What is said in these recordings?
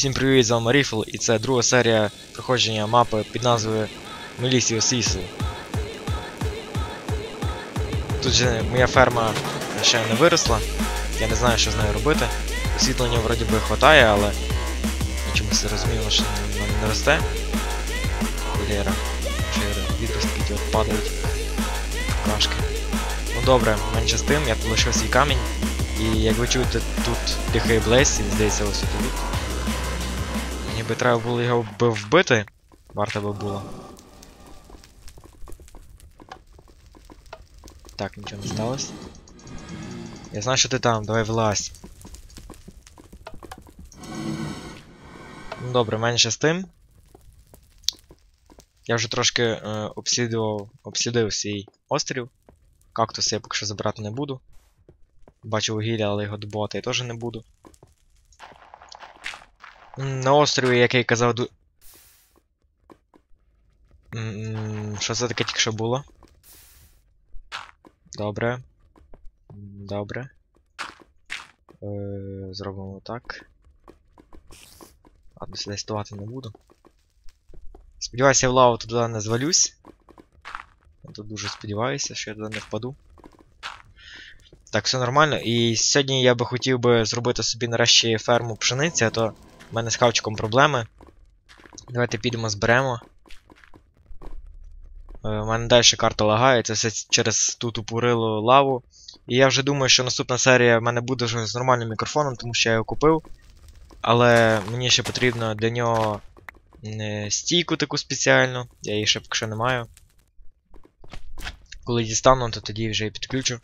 Всім привіт, з вами Ріфл, і це друга серія проходження мапи під назвою Мелісіо Сісл. Тут же моя ферма ще не виросла, я не знаю, що з нею робити. Освітлення вроді би хватає, але я чомусь воно що не росте. Лєра. Шири, відростки падають. Кашки. Ну добре, менше з тим, я полишив свій камінь. І як ви чуєте, тут дихає Блейс, здається ось тут. Ніби треба було його би вбити. Варто би було. Так, нічого не сталося. Я знаю, що ти там, давай вилазь. Ну добре, менше з тим. Я вже трошки е, обслідував, обслідив свій острів. Кактуси я поки що забирати не буду. Бачу вугілля, але його добувати я теж не буду. На острові, як я й казав, ду... Що це таке тільки що було? Добре. Добре. Е, зробимо так. Ладно, сюди ставати не буду. Сподіваюся, я в лаву туди не звалюсь. Тут дуже сподіваюся, що я туди не впаду. Так, все нормально. І сьогодні я би хотів би зробити собі нарешті ферму пшениці, а то в мене з хавчиком проблеми. Давайте підемо зберемо. Е, У мене далі карта лагає, це все через ту тупорилу лаву. І я вже думаю, що наступна серія в мене буде вже з нормальним мікрофоном, тому що я його купив. Але мені ще потрібно для нього е, стійку таку спеціальну. Я її ще поки що не маю. Коли дістану, то тоді вже і підключу.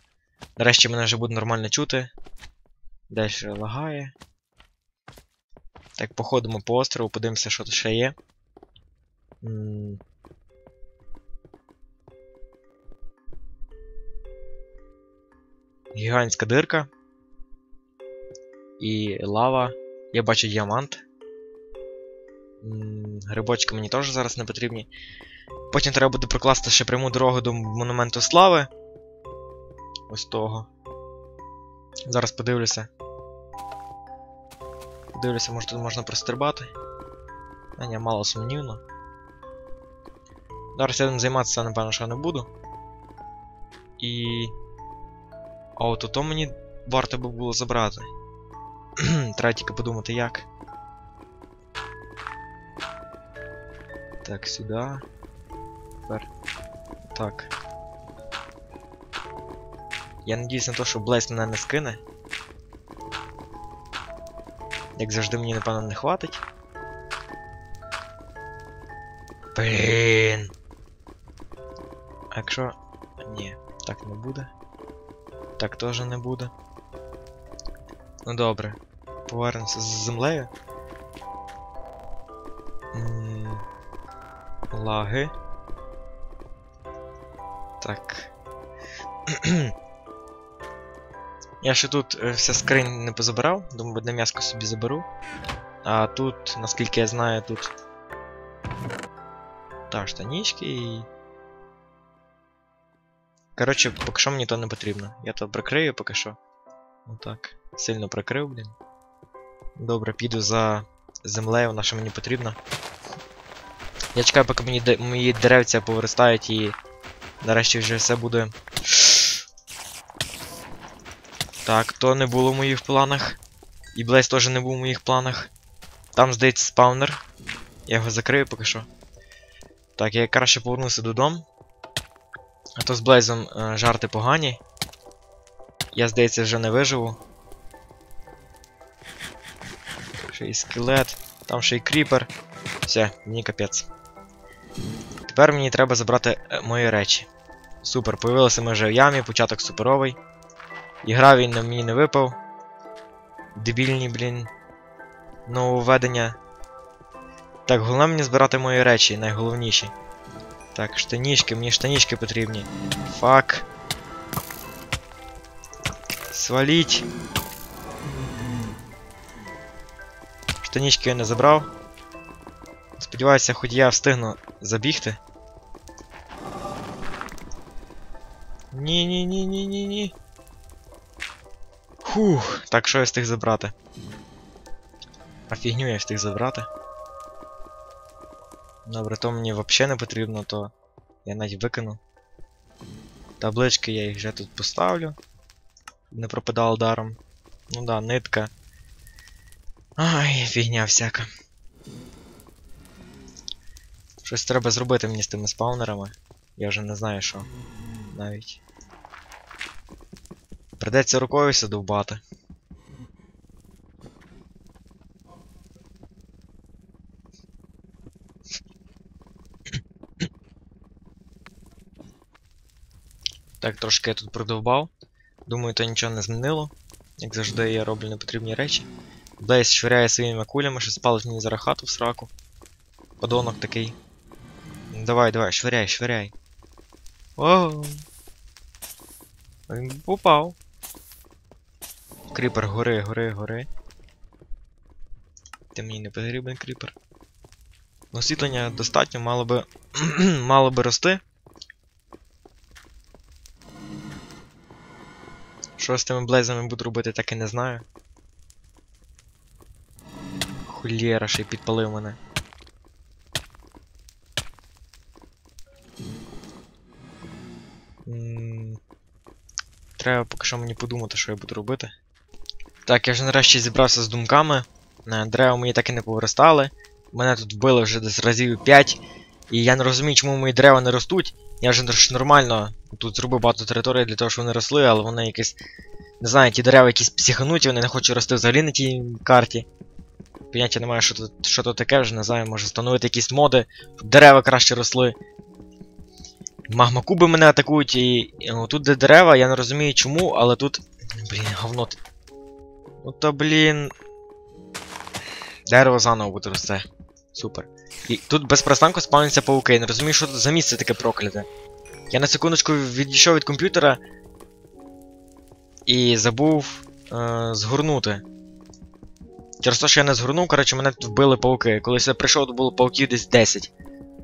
Нарешті мене вже буде нормально чути. Далі лагає. Так, походимо по острову, подивимося, що тут ще є. Гігантська дирка. І лава. Я бачу діамант. Грибочки мені теж зараз не потрібні. Потім треба буде прокласти ще пряму дорогу до монументу слави. Ось того. Зараз подивлюся. Подивлюся, може тут можна прострибати. А ні, мало сумнівно. Зараз я ним займатися, напевно, що не буду. І. А от ото мені варто би було забрати. Треба тільки подумати як. Так, сюди. Тепер. Так. Я надіюсь на те, що Блейс мене не скине. Як завжди мені, напевно, не хватить. Блін. А якщо. Ні, так не буде. Так теж не буде. Ну добре. Повернемося з землею. М, Лаги. Так. Я ще тут е, все скринь не позабирав, думаю, одне м'яско собі заберу. А тут, наскільки я знаю, тут. Та, штанічки і. Коротше, поки що мені то не потрібно. Я то прикрию поки що. Отак. Сильно прикрив, блін. Добре, піду за землею, вона що мені потрібна. Я чекаю, поки мені мої деревця повиростають і нарешті вже все буде. Так, то не було в моїх планах. І Блейз теж не був в моїх планах. Там, здається, спаунер. Я його закрию поки що. Так, я краще повернуся додому. А то з Блейзом е, жарти погані. Я, здається, вже не виживу. Ще й скелет, там ще й кріпер. Все, мені капець. Тепер мені треба забрати е, мої речі. Супер, появилися ми вже в ямі, початок суперовий. Ігра він на мені не випав. Дебільні, блін. Нововведення. Так, головне мені збирати мої речі, найголовніші. Так, штанішки, мені штанішки потрібні. Фак. Сваліть. Штанішки я не забрав. Сподіваюся, хоч я встигну забігти. Ні-ні-ні-ні-ні-ні. Фух, так що я встиг забрати. А фігню я встиг забрати. Добре, то мені взагалі не потрібно, то я навіть викину. Таблички я їх вже тут поставлю. Не пропадало даром. Ну да, нитка. Ай, фігня всяка. Щось треба зробити мені з тими спаунерами. Я вже не знаю що. Навіть. Придеться рукою задовбати. Так, трошки я тут продовбав. Думаю, то нічого не змінило. Як завжди, я роблю непотрібні речі. Блейз швиряє своїми кулями, що спалить мені зараз хату в сраку. Подонок такий. Давай, давай, швиряй, швиряй. О. Він попав. Кріпер, гори, гори, гори. Ти мені не потрібен кріпер. Ну, Освітлення достатньо, мало би. мало би рости. Що з тими блейзами буду робити, так і не знаю. Хулєра, ще й підпалив мене. Треба поки що мені подумати, що я буду робити. Так, я вже нарешті зібрався з думками. Е, Дерева мої так і не повиростали. Мене тут вбили вже десь разів 5. І я не розумію, чому мої дерева не ростуть. Я вже нормально тут зробив багато території для того, щоб вони росли, але вони якісь. Не знаю, ті дерева якісь психануті, вони не хочуть рости взагалі на тій карті. Поняття немає, що тут що то таке, вже не знаю, може встановити якісь моди, щоб дерева краще росли. Магмакуби мене атакують і. і ну, тут де дерева, я не розумію чому, але тут. Блін, говно. Ну то блін. Дерево заново буде росте. Супер. І тут без перестанку спавняться пауки. Я не розумію, що за місце таке прокляте. Я на секундочку відійшов від комп'ютера і забув е, згорнути. Через те, що я не згорнув, коротше, мене тут вбили пауки. Коли я прийшов, то було пауків десь 10.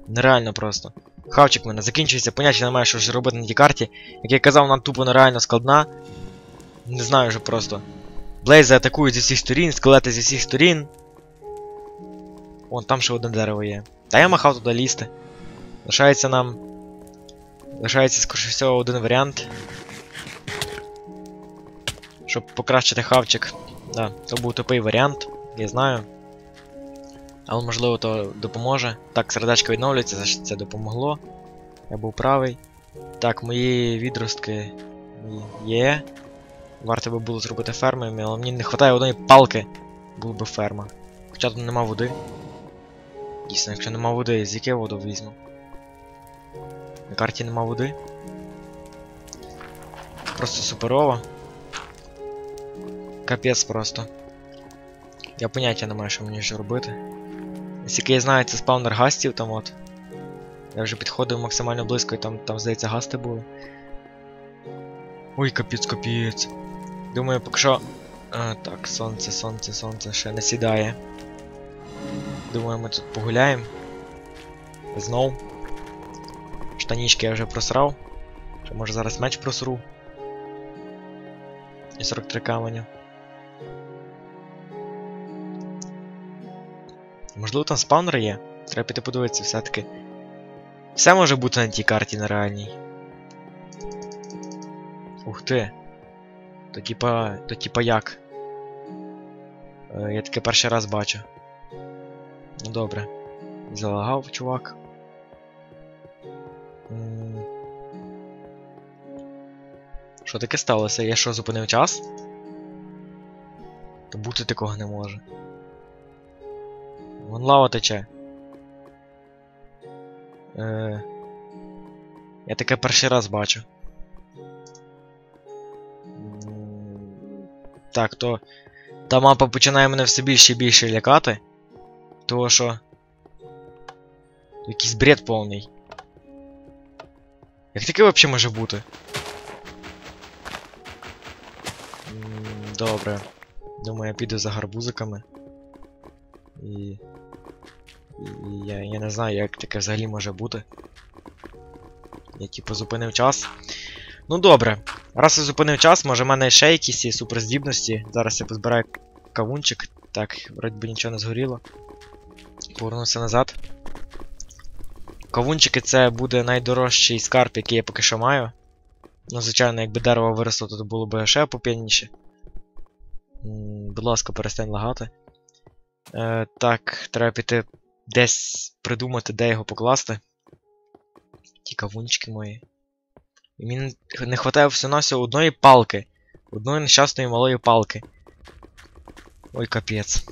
Нереально просто. Хавчик мене закінчується, поняття немає, що ж робити на тій карті. Як я казав, вона тупо нереально складна. Не знаю вже просто. Блейзи атакують зі всіх сторін, скелети зі всіх сторін. Вон там ще одне дерево є. Та я махав туди лізти. Лишається нам. Лишається, скоріше всього, один варіант. Щоб покращити хавчик. Да, то був тупий варіант, я знаю. Але можливо то допоможе. Так, сердечко відновлюється, значить це допомогло. Я був правий. Так, мої відростки є. Варто би було зробити ферми, але мені не вистачає одної палки. Була би ферма. Хоча тут нема води. Дійсно, якщо нема води, з яке воду візьму? На карті нема води. Просто суперово. Капець просто. Я поняття не маю, що мені ще робити. Наскільки я знаю, це спаунер гастів там от. Я вже підходив максимально близько і там, там здається, гасти були. Ой, капець, капець. Думаю, поки що. А, так, сонце, сонце, сонце ще не сідає. Думаю, ми тут погуляємо. Знов. Штанічки я вже просрав. Що може зараз меч просру. І 43 каменя. Можливо там спаунер є? Треба піти подивитися все-таки. Все може бути на тій карті на реальній. Ух ти. То типа. То типа як? Е, я таке перший раз бачу. Ну добре. Залагав, чувак. Що таке сталося? Я що, зупинив час? Та бути такого не може. Вон лава тече. Е... Я таке перший раз бачу. Так, то. Та мапа починає мене все більше і більше лякати. Того що. Якийсь бред повний. Як таке взагалі може бути? Добре. Думаю, я піду за гарбузиками. І. І, я, я не знаю, як таке взагалі може бути. Я типу зупинив час. Ну добре. Раз я зупинив час, може в мене ще якісь є суперздібності. Зараз я позбираю кавунчик. Так, вроді би нічого не згоріло. Повернувся назад. Кавунчики це буде найдорожчий скарб, який я поки що маю. Ну, звичайно, якби дерево виросло, то було б ще поп'яніше. Будь ласка, перестань лагати. Е, Так, треба піти десь придумати, де його покласти. Ті кавунчики мої. І мені не вистачає всього-навсього одної палки. Одної нещасної малої палки. Ой, капець.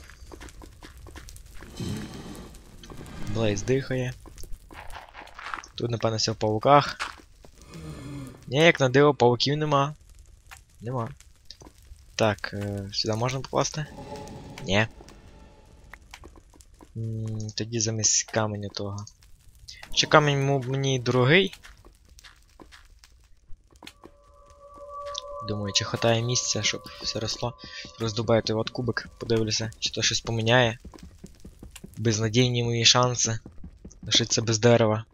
Блейз дихає. Тут, напевно, все в павуках. Ні, як на диво, павуків нема. Нема. Так, е, сюди можна покласти? Ні. Тоді замість каменю того. Чи камінь мені дорогий? Думаю, чи хватає місця, щоб все росло. Роздубаю той от кубик, подивлюся, чи то щось поміняє. Безнадійні мої шанси. Лишиться без дерева.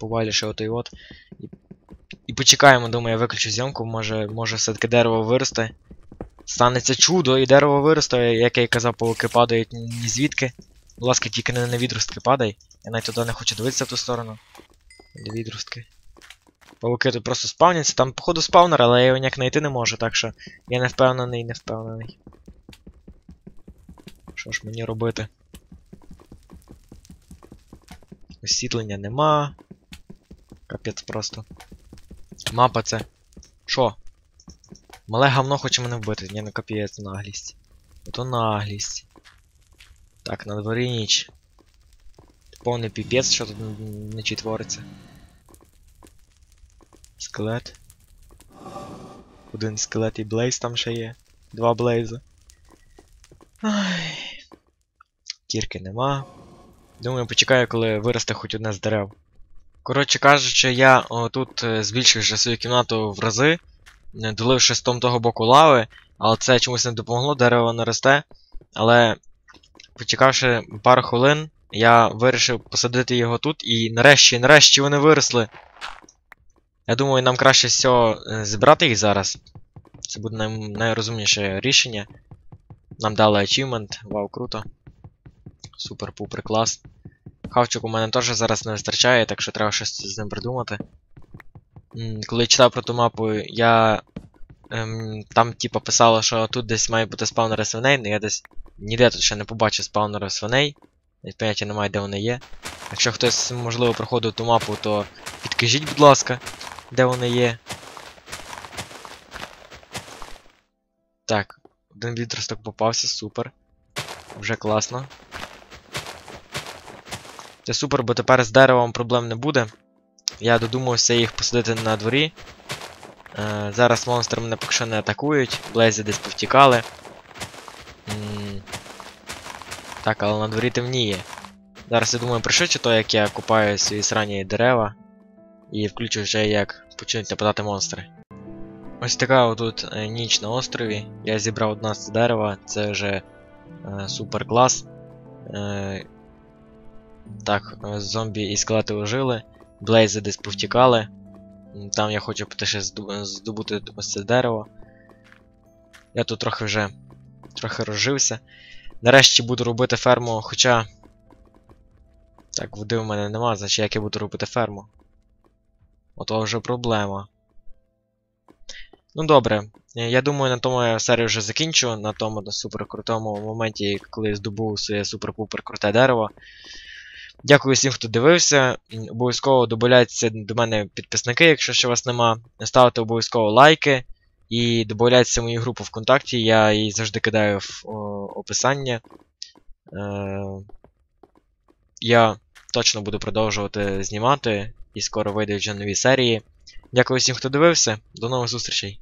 Повалю ще от. І, і почекаємо, думаю, я виключу зйомку, може, може все-таки дерево виросте. Станеться чудо, і дерево виросте, як я і казав, пауки падають ні звідки. Будь ласка, тільки не на відростки падай. Я навіть туди не хочу дивитися в ту сторону. Де відростки. Павуки тут просто спавняться, там, походу, спавнер, але я його ніяк знайти не можу, так що я не впевнений, не впевнений. Що ж мені робити? Освітлення нема. Капець просто. Мапа це. Що? Мале говно хоче мене вбити. Ні, ну капець наглість. Ото наглість. Так, на дворі ніч. Повний піпець, що тут вночі твориться. Скелет. Один скелет і Блейз там ще є. Два Блейза. Ай. Кірки нема. Думаю, почекаю, коли виросте хоч одне з дерев. Коротше кажучи, я тут е, збільшив вже свою кімнату в рази, е, доливши з том того боку лави, але це чомусь не допомогло, дерево не росте. Але почекавши пару хвилин, я вирішив посадити його тут, і нарешті, нарешті вони виросли. Я думаю, нам краще всього е, зібрати їх зараз. Це буде най... найрозумніше рішення. Нам дали ачівмент, вау, круто. Супер-пупер клас. Хавчик у мене теж зараз не вистачає, так що треба щось з ним придумати. Коли читав про ту мапу, я. Ем, там, типа, писало, що тут десь має бути спаунери свиней, але я десь ніде тут ще не побачив спаунери свиней. Навіть поняття немає, де вони є. Якщо хтось, можливо, проходив ту мапу, то підкажіть, будь ласка, де вони є. Так, один відросток попався, супер. Вже класно. Це супер, бо тепер з деревом проблем не буде. Я додумався їх посадити на дворі. Е, зараз монстри мене поки що не атакують, блейзи десь повтікали. М, Так, але на дворі темніє. Зараз я думаю, пришвидше то, як я купаю свої срані дерева. І включу вже як почнуть нападати монстри. Ось така отут е, ніч на острові. Я зібрав 11 дерева, це вже е, супер клас. Е, так, е, зомбі і скелети ожили, блейзи десь повтікали. Там я хочу ще здобути ось це дерево. Я тут трохи вже трохи розжився. Нарешті буду робити ферму, хоча. Так, води в мене нема, значить як я буду робити ферму. Ото вже проблема. Ну добре, е, я думаю, на тому я серію вже закінчу, на тому на супер крутому моменті, коли здобув своє супер-пупер круте дерево. Дякую всім, хто дивився. Обов'язково добавляйтеся до мене підписники, якщо ще вас нема. Ставте обов'язково лайки. І додавайтеся в мою групу ВКонтакті, я її завжди кидаю в о, описання. Е, я точно буду продовжувати знімати, і скоро вийдуть вже нові серії. Дякую всім, хто дивився. До нових зустрічей!